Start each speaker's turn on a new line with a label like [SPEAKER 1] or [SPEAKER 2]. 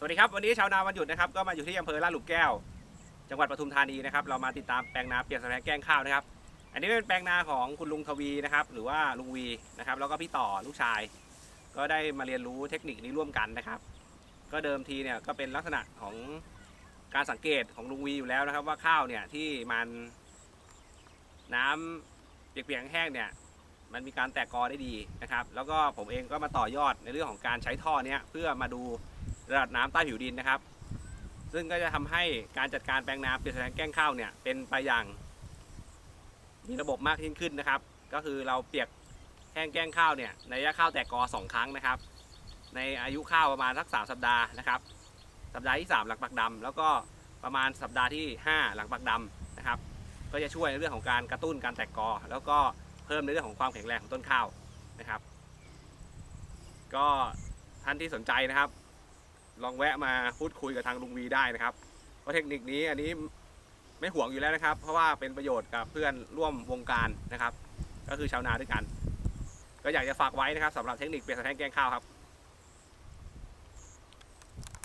[SPEAKER 1] สวัสดีครับวันนี้ชาวนาวันหยุดนะครับก็มาอยู่ที่อำเภอลาดหลุมแก้ว จังหวัดปทุมธานีนะครับเรามาติดตามแปลงนาเปลี่ยนสถานแกล้งข้าวนะครับ อันนี้เป็นแปลงนาของคุณลุงทวีนะครับ หรือว่าลุงวีนะครับ แล้วก็พี่ต่อลูกชาย ก็ได้มาเรียนรู้เทคนิคนี้ร่วมกันนะครับ ก็เดิมทีเนี่ยก็เป็นลักษณะของการสังเกตของลุงวีอยู่แล้วนะครับ ว่าข้าวเนี่ยที่มันน้ำเปียกๆแห้งเนี่ยมันมีการแตกกอได้ดีนะครับ แล้วก็ผมเองก็มาต่อยอดในเรื่องของการใช้ท่อเนี้ยเพื่อมาดู ระดับน้ำใต้ผิวดินนะครับ ซึ่งก็จะทำให้การจัดการแปลงนาเปลี่ยนสถานแกล้งข้าวเนี่ยเป็นไปอย่างมีระบบมากยิ่งขึ้นนะครับ ก็คือเราเปียกแห้งแกล้งข้าวเนี่ยในระยะข้าวแตกกอสองครั้งนะครับ ในอายุข้าวประมาณสักสามสัปดาห์นะครับสัปดาห์ที่สามหลังปักดำแล้วก็ประมาณสัปดาห์ที่ห้าหลังปักดำนะครับ ก็จะช่วยในเรื่องของการกระตุ้นการแตกกอ แล้วก็เพิ่มในเรื่องของความแข็งแรงของต้นข้าวนะครับ ก็ท่านที่สนใจนะครับ ลองแวะมาพูดคุยกับทางลุงวีได้นะครับเพราะเทคนิคนี้อันนี้ไม่ห่วงอยู่แล้วนะครับ เพราะว่าเป็นประโยชน์กับเพื่อนร่วมวงการนะครับ ก็คือชาวนาด้วยกัน ก็อยากจะฝากไว้นะครับสำหรับเทคนิคเปลี่ยนสแตนแกงข้าวครับ